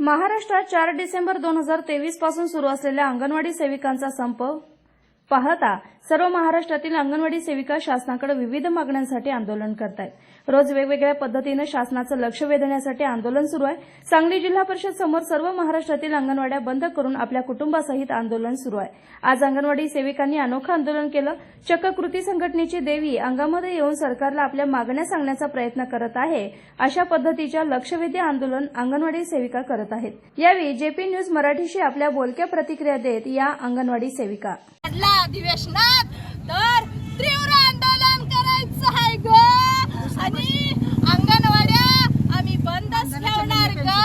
महाराष्ट्रात चार डिसेंबर दोन हजार तेवीसपासून सुरू असलेल्या अंगणवाडी सेविकांचा संप पाहता सर्व महाराष्ट्रातील अंगणवाडी सेविका शासनाकडे विविध मागण्यांसाठी आंदोलन करत आहेत रोज वेगवेगळ्या पद्धतीनं शासनाचं लक्ष वेधण्यासाठी आंदोलन सुरू आहे. सांगली जिल्हा परिषद समोर सर्व महाराष्ट्रातील अंगणवाड्या बंद करून आपल्या कुटुंबासहित आंदोलन सुरू आहे. आज अंगणवाडी सेविकांनी अनोखं आंदोलन केलं. चक्क कृती संघटनेची देवी अंगामध्ये येऊन सरकारला आपल्या मागण्या सांगण्याचा प्रयत्न करत आहे अशा पद्धतीच्या लक्षवेधी आंदोलन अंगणवाडी सेविका करत आहेत. यावेळी जेपी न्यूज मराठीशी आपल्या बोलक्या प्रतिक्रिया देत या अंगणवाडी सेविका. अधिवेशनात तर तीव्र आंदोलन करायचं आहे ग. आणि अंगणवाड्या आम्ही बंदच ठेवणार ग.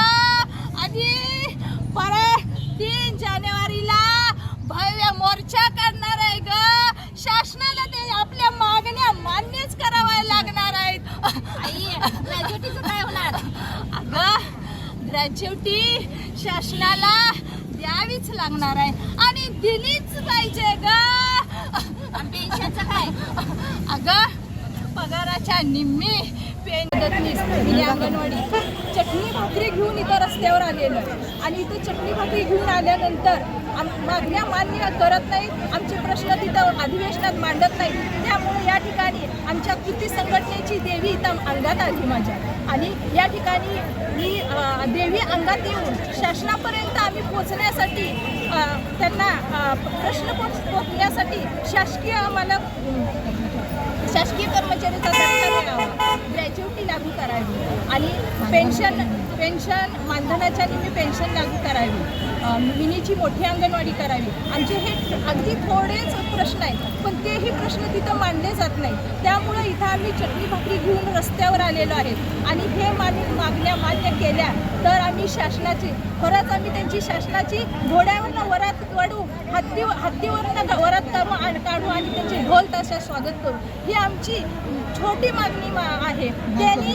आणि परत तीन जानेवारीला भव्य मोर्चा करणार आहे ग. शासनाला ते आपल्या मागण्या मान्यच कराव्या लागणार आहेत. ग्रॅज्युटीचं काय होणार? अगं ग्रॅज्युटी शासनाला द्यावीच लागणार आहे. आणि दिलीच पाहिजे ग. काय? अगं पगाराच्या निम्मी पेन्शनीस अंगणवाडी चटणी भाकरी घेऊन इथं रस्त्यावर आलेलो आणि इथं चटणी भाकरी घेऊन आल्यानंतर आम मागण्या मान्य करत नाहीत आमचे प्रश्न तिथं अधिवेशनात मांडत नाहीत त्यामुळे या ठिकाणी आमच्या कृती संघटनेची देवी इथं अंगात आली माझ्या. आणि या ठिकाणी ही देवी अंगात येऊन शासनापर्यंत आम्ही पोचण्यासाठी त्यांना प्रश्न पोच पोचण्यासाठी शासकीय आम्हाला शासकीय कर्मचारी ग्रॅज्युटी लागू करावी. आणि पेन्शन पेन्शन मानधनाच्या मी पेन्शन लागू करावी. मिनीची मोठी अंगणवाडी करावी. आमचे हे अगदी थोडेच प्रश्न आहेत पण तेही प्रश्न तिथं मांडले जात नाही त्यामुळं इथं आम्ही चटणी भाकरी घेऊन रस्त्यावर आलेलो आहेत. आणि हे मान मागण्या मान्य केल्या आम्ही शासनाची खरंच आम्ही त्यांची शासनाची घोड्यावरनं वरात वाढू हत्ती हत्तीवरनं वरात काढू काढू आणि त्यांचे ढोल तसे स्वागत करू. ही आमची छोटी मागणी मा आहे. त्यांनी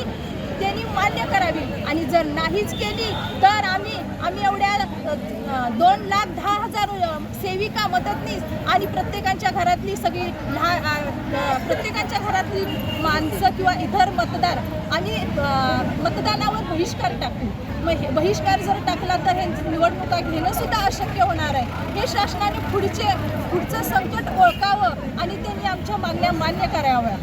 त्यांनी मान्य करावी. आणि जर नाहीच केली तर आम्ही आम्ही एवढ्या दोन लाख दहा हजार सेविका मदतनीस आणि प्रत्येकांच्या घरातली सगळी लहान प्रत्येकांच्या घरातली माणसं किंवा इतर मतदार आणि मतदानावर बहिष्कार टाकू. मग हे बहिष्कार जर टाकला तर हे निवडणुका घेणं सुद्धा अशक्य होणार आहे. हे शासनाने पुढचे पुढचं संकट ओळखावं आणि त्यांनी आमच्या मागण्या मान्य कराव्या.